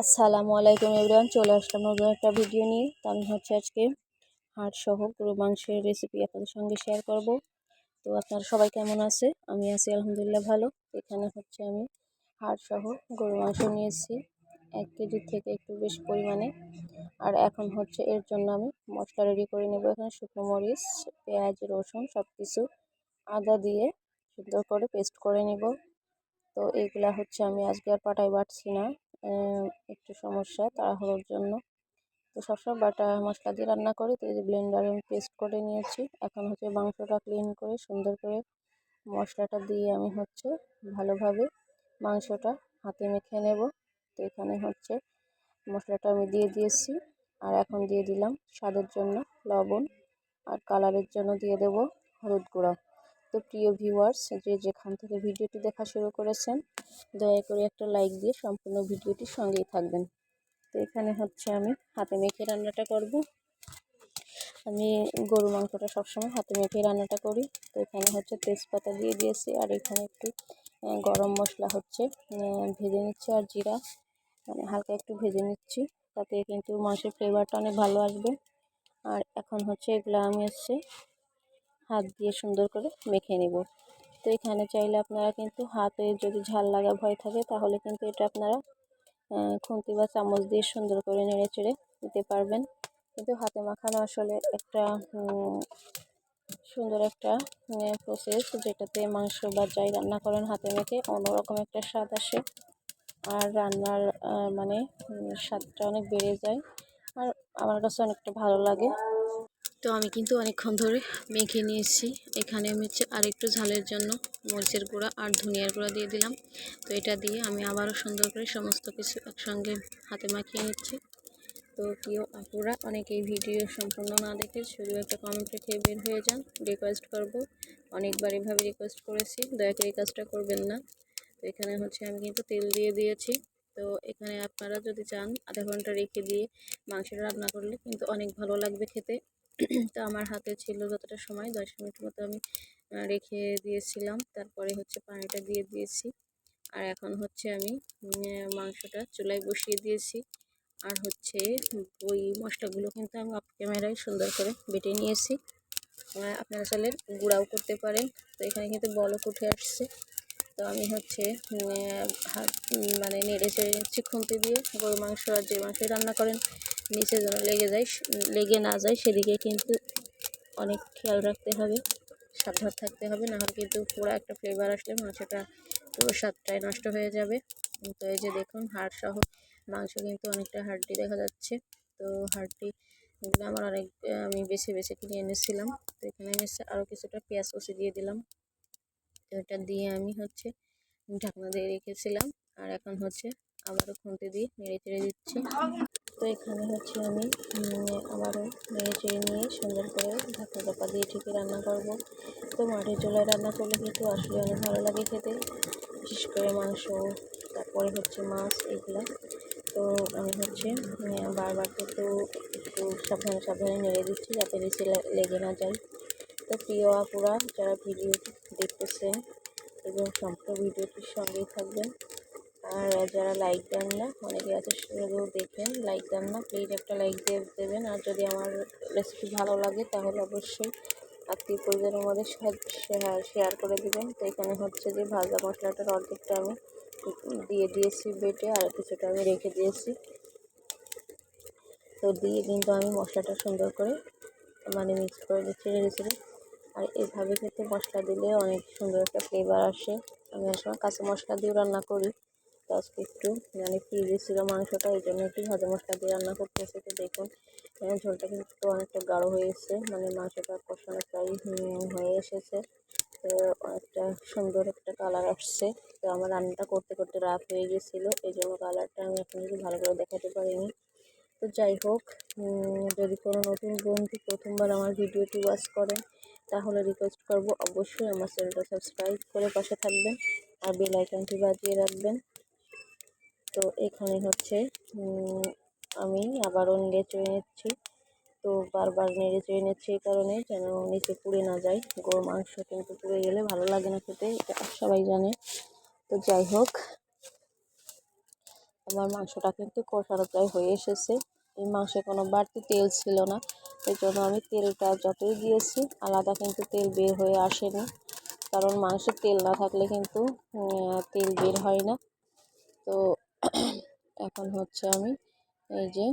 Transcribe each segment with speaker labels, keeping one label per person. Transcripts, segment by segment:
Speaker 1: আসসালামু আলাইকুম এভরিওয়ান, চলে আসলাম নতুন একটা ভিডিও নিয়ে। তো আমি হচ্ছে আজকে হাড় সহ গরু মাংসের রেসিপি আপনাদের সঙ্গে শেয়ার করব। তো আপনারা সবাই কেমন আছে? আমি আছি আলহামদুলিল্লাহ ভালো। এখানে হচ্ছে আমি হাড় সহ গরু মাংস নিয়েছি, এক কেজির থেকে একটু বেশি পরিমাণে। আর এখন হচ্ছে এর জন্য আমি মশলা রেডি করে নেব। এখানে শুকনো মরিচ, পেঁয়াজ, রসুন সব কিছু আদা দিয়ে সুন্দর করে পেস্ট করে নেব। তো এগুলা হচ্ছে আমি আজকে আর পাটায় বাটছি না। একটু সমস্যা তাড়াহুড়োর জন্য। তো সবসময় বাটা মশলা দিয়ে রান্না করি। তো এই যে ব্লেন্ডারে আমি পেস্ট করে নিয়েছি। এখন হচ্ছে মাংসটা ক্লিন করে, সুন্দর করে মশলাটা দিয়ে আমি হচ্ছে ভালোভাবে মাংসটা হাতে মেখে নেব। তো এখানে হচ্ছে মশলাটা আমি দিয়ে দিয়েছি। আর এখন দিয়ে দিলাম স্বাদের জন্য লবণ আর কালারের জন্য দিয়ে দেব হলুদ গুঁড়া। তো প্রিয় ভিউয়ার্স, যে যেখান থেকে ভিডিওটি দেখা শুরু করেছেন, দয়া করে একটা লাইক দিয়ে সম্পূর্ণ ভিডিওটির সঙ্গেই থাকবেন। তো এখানে হচ্ছে আমি হাতে মেখে রান্নাটা করব। আমি গরু মাংসটা সবসময় হাতে মেখে রান্নাটা করি। তো এখানে হচ্ছে তেজপাতা দিয়ে দিয়েছি, আর এখানে একটু গরম মশলা হচ্ছে ভেজে নিচ্ছি, আর জিরা মানে হালকা একটু ভেজে নিচ্ছি, তাতে কিন্তু মাংসের ফ্লেভারটা অনেক ভালো আসবে। আর এখন হচ্ছে এগুলো আমি হচ্ছে হাত দিয়ে সুন্দর করে মেখে নেব। তো এখানে চাইলে আপনারা কিন্তু হাতে যদি ঝাল লাগা ভয় থাকে, তাহলে কিন্তু এটা আপনারা খুন্তি বা চামচ দিয়ে সুন্দর করে নেড়ে চেড়ে দিতে পারবেন। কিন্তু হাতে মাখানো আসলে একটা সুন্দর একটা প্রসেস যেটাতে মাংস বা যাই রান্না করেন হাতে মেখে অন্যরকম একটা স্বাদ আসে। আর রান্নার মানে স্বাদটা অনেক বেড়ে যায়। আর আমার কাছে অনেকটা ভালো লাগে। তো আমি কিন্তু অনেকক্ষণ ধরে মেখে নিয়েছি। এখানে আমি হচ্ছে আরেকটু ঝালের জন্য মরিচের গুঁড়া আর ধনিয়ার গুঁড়া দিয়ে দিলাম। তো এটা দিয়ে আমি আবারও সুন্দর করে সমস্ত কিছু একসঙ্গে হাতে মাখিয়ে নিচ্ছি। তো প্রিয় আপুরা, অনেকেই ভিডিও সম্পূর্ণ না দেখে শুধু একটা কমেন্ট রেখে বের হয়ে যান। রিকোয়েস্ট করব। অনেকবার এভাবে রিকোয়েস্ট করেছি। দয়া করে এই কাজটা করবেন না। তো এখানে হচ্ছে আমি কিন্তু তেল দিয়ে দিয়েছি। তো এখানে আপনারা যদি চান আধা ঘণ্টা রেখে দিয়ে মাংসটা রান্না করলে কিন্তু অনেক ভালো লাগবে খেতে। তো আমার হাতে ছিল যতটা সময়, দশ মিনিট মতো আমি রেখে দিয়েছিলাম। তারপরে হচ্ছে পানিটা দিয়ে দিয়েছি। আর এখন হচ্ছে আমি মাংসটা চুলায় বসিয়ে দিয়েছি। আর হচ্ছে ওই মশলাগুলো কিন্তু আমি অফ ক্যামেরায় সুন্দর করে বেটে নিয়েছি। আপনারা চাইলে গুঁড়াও করতে পারেন। তো এখানে কিন্তু বলক উঠে আসছে। তো আমি হচ্ছে হাত মানে নেড়ে চেড়ে নিচ্ছি খুন্তি দিয়ে। গরু মাংস আর যে মাংস রান্না করেন, নিচে যেন লেগে যায় লেগে না যায়, সেদিকে কিন্তু অনেক খেয়াল রাখতে হবে, সাবধান থাকতে হবে, নাহলে কিন্তু পুরো একটা ফ্লেভার আসলে মাংসটা পুরো স্বাদটাই নষ্ট হয়ে যাবে। তো এই যে দেখুন হাড় সহ মাংস কিন্তু অনেকটা হাড্ডি দেখা যাচ্ছে। তো হাড্ডি এগুলো আমার অনেক আমি বেছে বেছে কিনে এনেছিলাম। তো এখানে আমি আরও কিছুটা পেঁয়াজ কষি দিয়ে দিলাম। তো এটা দিয়ে আমি হচ্ছে ঢাকনা দিয়ে রেখেছিলাম। আর এখন হচ্ছে আবারও খুঁতে দিয়ে নেড়ে চেড়ে দিচ্ছি। তো এখানে হচ্ছে আমি আবারও নেড়ে চেড়ে নিয়ে সুন্দর করে ঢাকা চাপা দিয়ে ঠিকই রান্না করব। তো মাটির চুলায় রান্না করলে কিন্তু আসলে অনেক ভালো লাগে খেতে, বিশেষ করে মাংস, তারপরে হচ্ছে মাছ এগুলো তো আমি হচ্ছে বারবার কিন্তু একটু সাবধানে সাবধানে নেড়ে দিচ্ছি যাতে নিচে লেগে না যায়। তো প্রিয় আপুরা, যারা ভিডিওটি দেখতেছেন এবং সম্পূর্ণ ভিডিওটির সঙ্গেই থাকবেন। আর যারা লাইক দেন না অনেকে আছে শুধু দেখেন। লাইক দেন না প্লিজ একটা লাইক দিয়ে দেবেন। আর যদি আমার রেসিপি ভালো লাগে, তাহলে অবশ্যই আত্মীয় পরিজনের মধ্যে শেয়ার করে দিবেন। তো এখানে হচ্ছে যে ভাজা মশলাটার অর্ধেকটা আমি দিয়ে দিয়েছি বেটে, আর কিছুটা আমি রেখে দিয়েছি। তো দিয়ে কিন্তু আমি মশলাটা সুন্দর করে মানে মিক্স করে দিচ্ছি চেড়ে আর এভাবে খেতে মশলা দিলে অনেক সুন্দর একটা ফ্লেভার আসে। আমি সময় কাঁচা মশলা দিয়ে রান্না করি। তো একটু মানে ফ্রিজে ছিল মাংসটা, এই জন্য একটু ভাজা মশলা দিয়ে রান্না করতেছি। তো দেখুন ঝোলটা কিন্তু অনেকটা গাঢ় হয়েছে মানে মাংসটা কষানো প্রায় হয়ে এসেছে। তো অনেকটা সুন্দর একটা কালার আসছে। তো আমার রান্নাটা করতে করতে রাত হয়ে গেছিল। এই জন্য কালারটা আমি এখন ভালো করে দেখাতে পারিনি। তো যাই হোক যদি কোনো নতুন বন্ধু প্রথমবার আমার ভিডিওটি ওয়াচ করেন তাহলে রিকোয়েস্ট করব অবশ্যই আমার চ্যানেলটা সাবস্ক্রাইব করে পাশে থাকবেন আর বেল আইকনটি বাজিয়ে রাখবেন। তো এখানে হচ্ছে আমি আবারও নেড়ে চেড়ে নিচ্ছি। তো বারবার নেড়ে চেড়ে নিচ্ছি এই কারণে যেন নিচে পুড়ে না যায়। গরু মাংস কিন্তু পুড়ে গেলে ভালো লাগে না খেতে, এটা সবাই জানে। তো যাই হোক, আমার মাংসটা কিন্তু কষানো প্রায় হয়ে এসেছে। এই মাংসে কোনো বাড়তি তেল ছিল না। এই জন্য আমি তেলটা যতই দিয়েছি, আলাদা কিন্তু তেল বের হয়ে আসেনি। কারণ মাংসে তেল না থাকলে কিন্তু তেল বের হয় না। তো এখন হচ্ছে আমি এই যে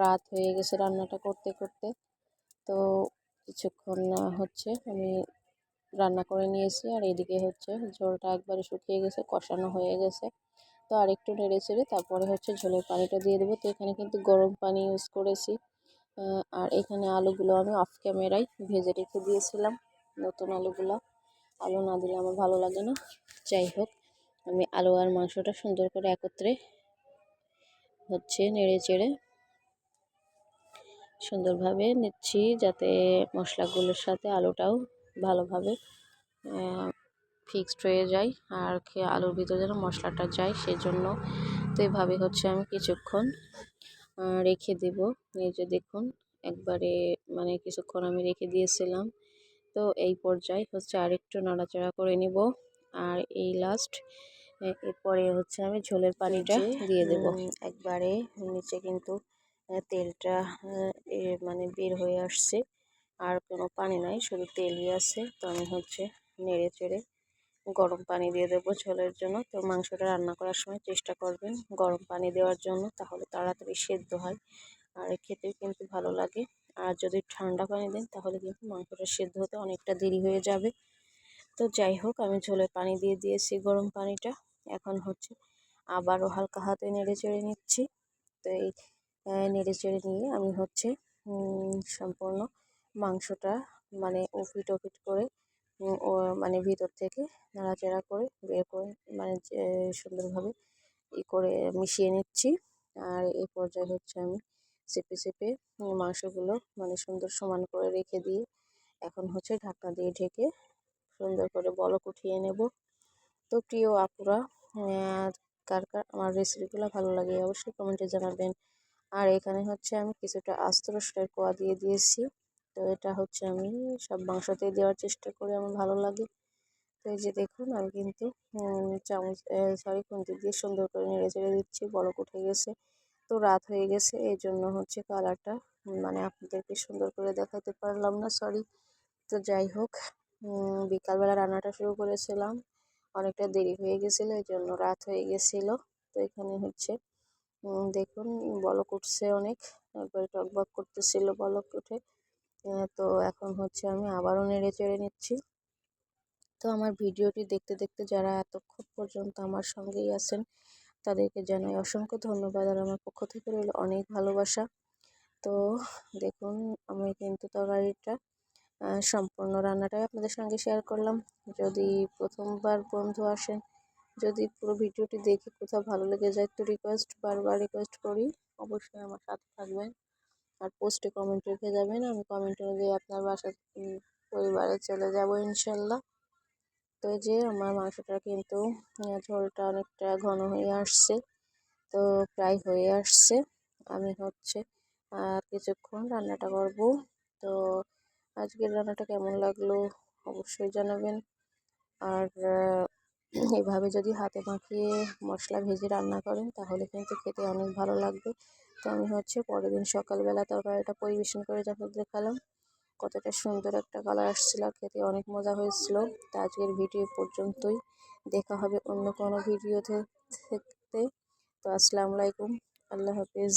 Speaker 1: রাত হয়ে গেছে রান্নাটা করতে করতে। তো কিছুক্ষণ হচ্ছে আমি রান্না করে নিয়েছি। আর এদিকে হচ্ছে ঝোলটা একবারে শুকিয়ে গেছে, কষানো হয়ে গেছে। তো আর একটু নেড়ে চেড়ে তারপরে হচ্ছে ঝোলের পানিটা দিয়ে দেবো। তো এখানে কিন্তু গরম পানি ইউজ করেছি। আর এখানে আলুগুলো আমি অফ ক্যামেরায় ভেজে রেখে দিয়েছিলাম। নতুন আলুগুলো। আলু না দিলে আমার ভালো লাগে না। যাই হোক, আমি আলু আর মাংসটা সুন্দর করে একত্রে হচ্ছে নেড়ে চেড়ে সুন্দরভাবে নিচ্ছি যাতে মশলাগুলোর সাথে আলুটাও ভালোভাবে ফিক্সড হয়ে যায় আর খেয়ে আলুর ভিতরে যেন মশলাটা যায় সেই জন্য তো এভাবে হচ্ছে আমি কিছুক্ষণ রেখে দেব। এই যে দেখুন একবারে মানে কিছুক্ষণ আমি রেখে দিয়েছিলাম। তো এই পর্যায়ে হচ্ছে আরেকটু নাড়াচাড়া করে নিব। আর এই লাস্ট এরপরে হচ্ছে আমি ঝোলের পানিটা দিয়ে দেব। একবারে নিচে কিন্তু তেলটা মানে বের হয়ে আসছে। আর কোনো পানি নাই শুধু তেলই আছে। তো আমি হচ্ছে নেড়ে চেড়ে গরম পানি দিয়ে দেবো ঝোলের জন্য। তো মাংসটা রান্না করার সময় চেষ্টা করবেন গরম পানি দেওয়ার জন্য, তাহলে তাড়াতাড়ি সেদ্ধ হয়। আর খেতেও কিন্তু ভালো লাগে। আর যদি ঠান্ডা পানি দেন, তাহলে কিন্তু মাংসটা সেদ্ধ হতে অনেকটা দেরি হয়ে যাবে। তো যাই হোক, আমি ঝোলের পানি দিয়ে দিয়েছি গরম পানিটা। এখন হচ্ছে আবারও হালকা হাতে নেড়ে চেড়ে নিচ্ছি। তো এই নেড়ে চেড়ে নিয়ে আমি হচ্ছে সম্পূর্ণ মাংসটা মানে ওপিট ওপিট করে ও মানে ভিতর থেকে নাড়াচাড়া করে বের করে মানে সুন্দরভাবে ই করে মিশিয়ে নিচ্ছি। আর এই পর্যায়ে হচ্ছে আমি চেপে চেপে মাংসগুলো মানে সুন্দর সমান করে রেখে দিয়ে এখন হচ্ছে ঢাকনা দিয়ে ঢেকে সুন্দর করে বলক উঠিয়ে নেব। তো প্রিয় আপুরা কার কার আমার রেসিপিগুলো ভালো লাগে অবশ্যই কমেন্টে জানাবেন। আর এখানে হচ্ছে আমি কিছুটা আস্ত রসুনের কোয়া দিয়ে দিয়েছি। তো এটা হচ্ছে আমি সব মাংসতে দেওয়ার চেষ্টা করি, আমার ভালো লাগে। তো এই যে দেখুন, আমি কিন্তু চামচ সরি খুন্তি দিয়ে সুন্দর করে নেড়ে চেড়ে দিচ্ছি, বলক উঠে গেছে। তো রাত হয়ে গেছে, এই জন্য হচ্ছে কালারটা মানে আপনাদেরকে সুন্দর করে দেখাতে পারলাম না সরি তো যাই হোক বিকালবেলা রান্নাটা শুরু করেছিলাম, অনেকটা দেরি হয়ে গেছিল, এই জন্য রাত হয়ে গেছিল। তো এখানে হচ্ছে দেখুন, বলক উঠছে অনেক, একবারে টকবক করতেছিল বলক উঠে। তো এখন হচ্ছে আমি আবারও নেড়ে চেড়ে নিচ্ছি। তো আমার ভিডিওটি দেখতে দেখতে যারা এতক্ষণ পর্যন্ত আমার সঙ্গেই আছেন, তাদেরকে জানাই অসংখ্য ধন্যবাদ। আর আমার পক্ষ থেকে রইল অনেক ভালোবাসা। তো দেখুন, আমি কিন্তু তরকারিটা সম্পূর্ণ রান্নাটাই আপনাদের সঙ্গে শেয়ার করলাম। যদি প্রথমবার বন্ধু আসেন, যদি পুরো ভিডিওটি দেখে কোথাও ভালো লেগে যায়, তো রিকোয়েস্ট বারবার রিকোয়েস্ট করি, অবশ্যই আমার সাথে থাকবেন। আর পোস্টে কমেন্ট রেখে যাবেন। আমি কমেন্ট অনুযায়ী আপনার বাসা পরিবারে চলে যাব ইনশাল্লাহ। তো যে আমার মাংসটা কিন্তু ঝোলটা অনেকটা ঘন হয়ে আসছে। তো প্রায় হয়ে আসছে। আমি হচ্ছে কিছুক্ষণ রান্নাটা করব। তো আজকের রান্নাটা কেমন লাগল অবশ্যই জানাবেন। আর এভাবে যদি হাতে মাখিয়ে মশলা ভেজে রান্না করেন, তাহলে কিন্তু খেতে অনেক ভালো লাগবে। তো আমি হচ্ছে পরের দিন সকালবেলা তরকারিটা পরিবেশন করে যখন দেখালাম। কতটা সুন্দর একটা কালার আসছিল, খেতে অনেক মজা হয়েছিল। তো আজকের ভিডিও পর্যন্তই। দেখা হবে অন্য কোনো ভিডিওতে থেকে তো আসসালামু আলাইকুম, আল্লাহ হাফিজ।